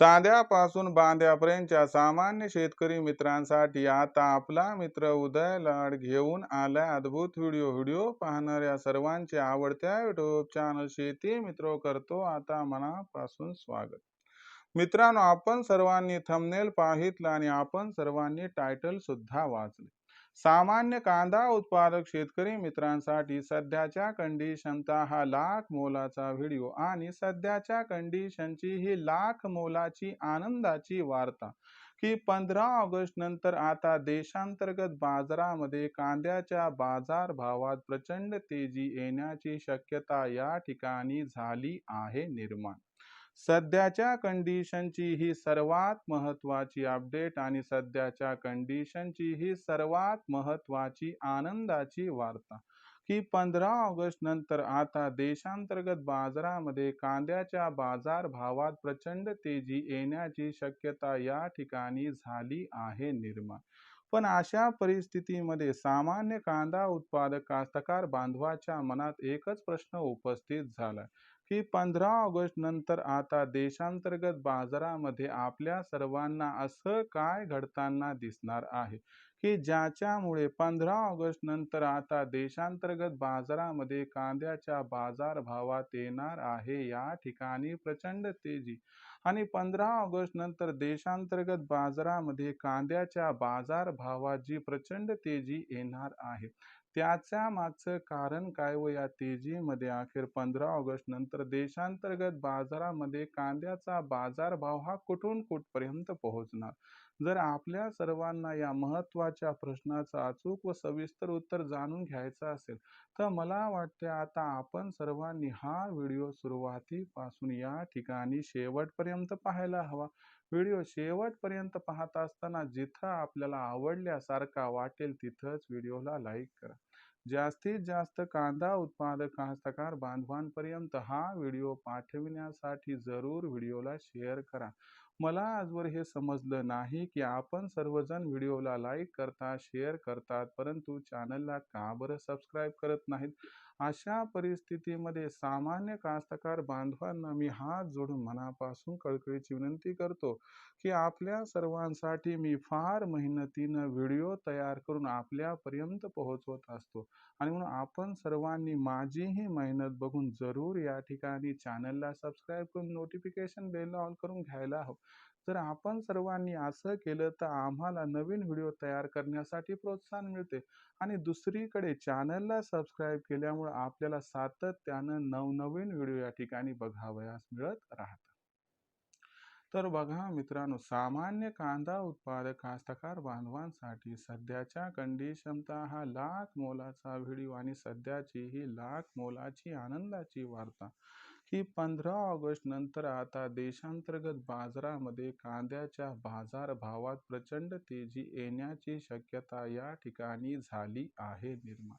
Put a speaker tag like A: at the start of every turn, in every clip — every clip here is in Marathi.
A: तांद्यापासून बांद्यापर्यंतच्या सामान्य शेतकरी मित्रांसाठी आता आपला मित्र उदय लाड घेऊन आलाय अद्भुत व्हिडिओ व्हिडिओ पाहणाऱ्या सर्वांचे आवडत्या युट्यूब चॅनल शेती मित्र करतो. आता मनापासून स्वागत. मित्रांनो आपण सर्वांनी थंबनेल पाहितलं आणि आपण सर्वांनी टायटल सुद्धा वाचले. सामान्य कांदा उत्पादक शेतकरी मित्रांसाठी सध्याच्या कंडिशनचा हा लाख मोलाचा व्हिडिओ आणि सध्याच्या कंडिशनची ही लाख मोलाची आनंदाची वार्ता की पंधरा ऑगस्ट नंतर आता देशांतर्गत बाजारामध्ये कांद्याच्या बाजार भावात प्रचंड तेजी येण्याची शक्यता या ठिकाणी झाली आहे निर्माण. सध्याच्या कंडिशनची ही सर्वात महत्त्वाची अपडेट आणि सध्याच्या कंडिशनची ही सर्वात महत्त्वाची आनंदाची वार्ता. की पंधरा ऑगस्ट नंतर आता देशांतर्गत बाजारामध्ये कांद्याच्या बाजार भावात प्रचंड तेजी येण्याची शक्यता या ठिकाणी झाली आहे निर्माण. पण अशा परिस्थितीमध्ये सामान्य कांदा उत्पादक कास्तकार बांधवाच्या मनात एकच प्रश्न उपस्थित झाला की पंधरा ऑगस्ट नंतर आता देशांतर्गत बाजारामध्ये आपल्या सर्वांना असं काय घडताना दिसणार आहे की ज्याच्यामुळे पंधरा ऑगस्ट नंतर आता देशांतर्गत बाजारामध्ये कांद्याच्या बाजार भावात येणार आहे या ठिकाणी प्रचंड तेजी आणि पंधरा ऑगस्ट नंतर देशांतर्गत बाजारामध्ये कांद्याच्या बाजारभावाची प्रचंड तेजी येणार आहे त्याच्या मागचं कारण काय व या तेजीमध्ये अखेर पंधरा ऑगस्ट नंतर देशांतर्गत बाजारामध्ये कांद्याचा बाजारभाव हा कुठून कुठपर्यंत पोहोचणार? जर आपल्या सर्वांना या महत्त्वाच्या प्रश्नाचं अचूक व सविस्तर उत्तर जाणून घ्यायचं असेल तर मला वाटते आता आपण सर्वांनी हा व्हिडिओ सुरुवातीपासून या ठिकाणी शेवटपर्यंत पाहायला हवा. व्हिडिओ शेवटपर्यंत पाहत असताना जिथं आपल्याला आवडल्यासारखा वाटेल तिथंच व्हिडिओला लाईक करा. जास्तीत जास्त कांदा उत्पादक कास्तकार बांधवांपर्यंत हा व्हिडिओ पाठविण्यासाठी जरूर व्हिडिओला शेअर करा. मला आजवर हे समजलं नाही की आपण सर्वजण व्हिडिओला लाईक करता शेअर करतात परंतु चॅनलला का बरं सबस्क्राईब करत नाहीत? अशा परिस्थितीमध्ये सामान्य कास्तकार बांधवांना मी हात जोडून मनापासून कळकळीची विनंती करतो की आपल्या सर्वांसाठी मी फार मेहनतीनं व्हिडिओ तयार करून आपल्यापर्यंत पोहोचवत असतो. आणि म्हणून आपण सर्वांनी माझीही मेहनत बघून जरूर या ठिकाणी चॅनलला सबस्क्राईब करून नोटिफिकेशन बेल ऑन करून घ्यायला हवं. जर आपण सर्वांनी असं केलं तर आम्हाला नवीन व्हिडिओ तयार करण्यासाठी प्रोत्साहन मिळते. आणि दुसरीकडे चॅनलला सबस्क्राईब केल्यामुळे आपल्याला सातत्यानं नवनवीन व्हिडिओ या ठिकाणी बघावयास मिळत राहतात तर बघा मित्रांनो सामान्य कांदा उत्पादक कास्तकार बांधवांसाठी सध्याच्या कंडिशनचा हा लाख मोलाचा व्हिडिओ आणि सध्याची ही लाख मोलाची आनंदाची वार्ता की पंधरा ऑगस्ट नंतर आता देशांतर्गत बाजारामध्ये कांद्याच्या बाजार भावात प्रचंड तेजी येण्याची शक्यता या ठिकाणी झाली आहे निर्माण.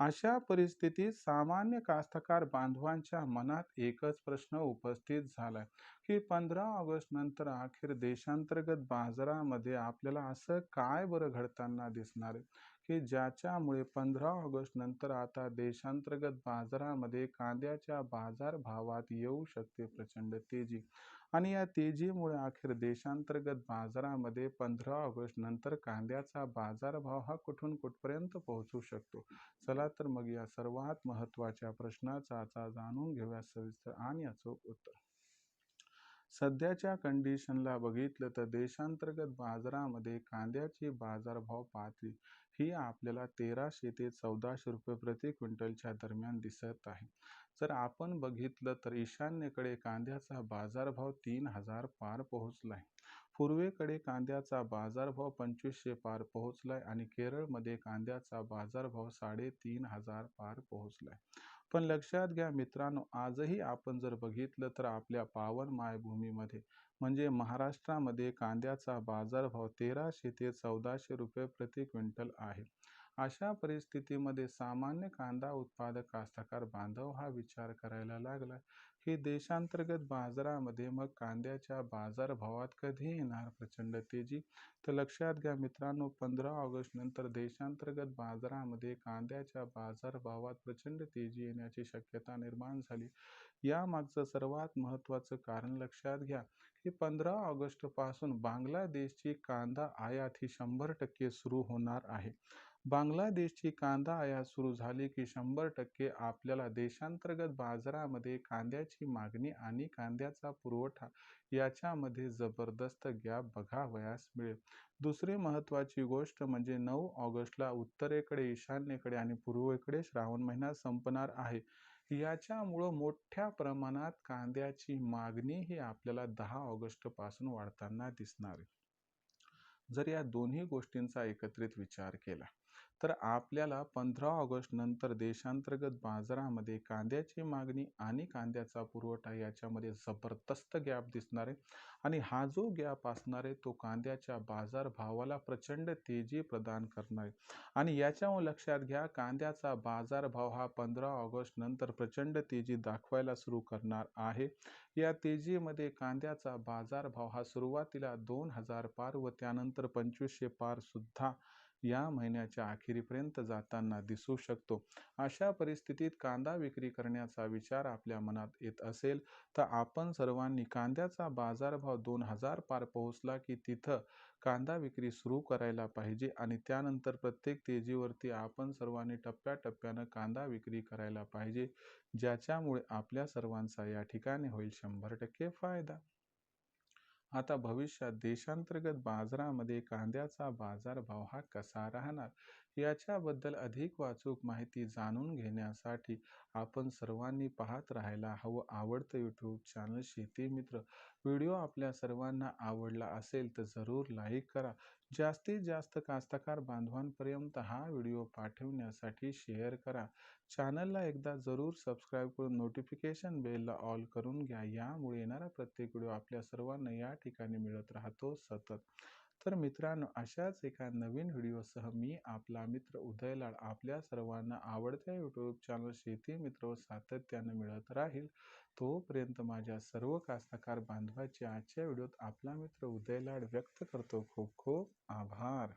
A: अशा परिस्थितीत सामान्य कास्तकार बांधवांच्या मनात एकच प्रश्न उपस्थित झालाय की पंधरा ऑगस्ट नंतर अखेर देशांतर्गत बाजारामध्ये आपल्याला असं काय बरं घडताना दिसणार आहे? की ज्याच्यामुळे पंधरा ऑगस्ट नंतर आता देशांतर्गत बाजारामध्ये कांद्याच्या बाजार भावात येऊ शकते प्रचंड तेजी. आणि या तेजीमुळे अखेर देशांतर्गत बाजारामध्ये पंधरा ऑगस्ट नंतर कांद्याचा बाजारभाव हा कुठून कुठपर्यंत पोहोचू शकतो? चला तर मग या सर्वात महत्त्वाच्या प्रश्नाचा आता जाणून घेऊया सविस्तर आणि अचूक उत्तर. सध्याच्या कंडिशनला बघितलं तर देशांतर्गत बाजारामध्ये कांद्याची बाजारभाव पातळी ही आपल्याला तेराशे ते चौदाशे रुपये प्रति क्विंटलच्या दरम्यान दिसत आहे. जर आपण बघितलं तर ईशान्येकडे कांद्याचा बाजारभाव तीन हजार पार पोहोचलाय. पूर्वेकडे कांद्याचा बाजारभाव पंचवीसशे पार पोहोचलाय आणि केरळमध्ये कांद्याचा बाजारभाव साडेतीन हजार पार पोहोचलाय. पण लक्षात घ्या मित्रांनो आजही आपण जर बघितलं तर आपल्या पावन मायभूमीमध्ये म्हणजे महाराष्ट्रामध्ये कांद्याचा बाजारभाव तेराशे ते चौदाशे रुपये प्रति क्विंटल आहे. अशा परिस्थितीमध्ये सामान्य कांदा उत्पादक कास्तकार बांधव हा विचार करायला लागला की देशांतर्गत बाजारामध्ये मग कांद्याच्या बाजारभावात कधी येणार प्रचंड तेजी? तर लक्षात घ्या मित्रांनो पंधरा ऑगस्ट नंतर देशांतर्गत बाजारामध्ये कांद्याच्या बाजारभावात प्रचंड तेजी येण्याची शक्यता निर्माण झाली. यामागचं सर्वात महत्त्वाचं कारण लक्षात घ्या की पंधरा ऑगस्टपासून बांगलादेशची कांदा आयात ही शंभर टक्के सुरू होणार आहे. बांगलादेशची कांदा आयात सुरू झाली की शंभर टक्के आपल्याला देशांतर्गत बाजारामध्ये कांद्याची कांद्याची मागणी आणि कांद्याचा पुरवठा याच्यामध्ये जबरदस्त गॅप बघावयास मिळेल. दुसरी महत्त्वाची गोष्ट म्हणजे नऊ ऑगस्टला उत्तरेकडे ईशान्येकडे आणि पूर्वेकडे श्रावण महिना संपणार आहे. याच्यामुळं मोठ्या प्रमाणात कांद्याची मागणी ही आपल्याला दहा ऑगस्टपासून वाढताना दिसणार आहे. जर या दोन्ही गोष्टींचा एकत्रित विचार केला तर आपल्याला पंधरा ऑगस्ट नंतर देशांतर्गत बाजारामध्ये कांद्याची मागणी आणि कांद्याचा पुरवठा याच्यामध्ये जबरदस्त गॅप दिसणार आहे. आणि हा जो गॅप असणार आहे तो कांद्याच्या बाजारभावाला प्रचंड तेजी प्रदान करणार आहे. आणि याच्यामुळे लक्षात घ्या कांद्याचा बाजारभाव हा पंधरा ऑगस्ट नंतर प्रचंड तेजी दाखवायला सुरू करणार आहे. या तेजीमध्ये कांद्याचा बाजारभाव हा सुरुवातीला दोन हजार पार व त्यानंतर पंचवीसशे पार सुद्धा या महिन्याच्या अखेरीपर्यंत जाताना दिसू शकतो. अशा परिस्थितीत कांदा विक्री करण्याचा विचार आपल्या मनात येत असेल तर आपण सर्वांनी कांद्याचा बाजारभाव दोन हजार पार पोहोचला की तिथं कांदा विक्री सुरू करायला पाहिजे आणि त्यानंतर प्रत्येक तेजीवरती आपण सर्वांनी टप्प्याटप्प्यानं कांदा विक्री करायला पाहिजे ज्याच्यामुळे आपल्या सर्वांचा या ठिकाणी होईल शंभर टक्के फायदा. आता भविष्यात देशांतर्गत बाजारामध्ये कांद्याचा बाजारभाव हा कसा राहणार? याच्याबद्दल अधिक वाचूक माहिती जाणून घेण्यासाठी आपण सर्वांनी पाहत राहायला हवं. आवडतं यूट्यूब चॅनल शेती मित्र. व्हिडिओ आपल्या सर्वांना आवडला असेल तर जरूर लाईक करा. जास्तीत जास्त कास्तकार बांधवांपर्यंत हा व्हिडिओ पाठवण्यासाठी शेअर करा. चॅनलला एकदा जरूर सबस्क्राईब करून नोटिफिकेशन बेलला ऑल करून घ्या. यामुळे येणारा प्रत्येक व्हिडिओ आपल्या सर्वांना या ठिकाणी मिळत राहतो सतत. तर मित्रांनो अशाच एका नवीन व्हिडिओसह मी आपला मित्र उदय लाड आपल्या सर्वांना आवडत्या यूट्यूब चॅनल शेती मित्र सातत्यानं मिळत राहील. तोपर्यंत माझ्या सर्व कास्तकार बांधवाचे आजच्या व्हिडिओत आपला मित्र उदय लाड व्यक्त करतो. खूप खूप आभार.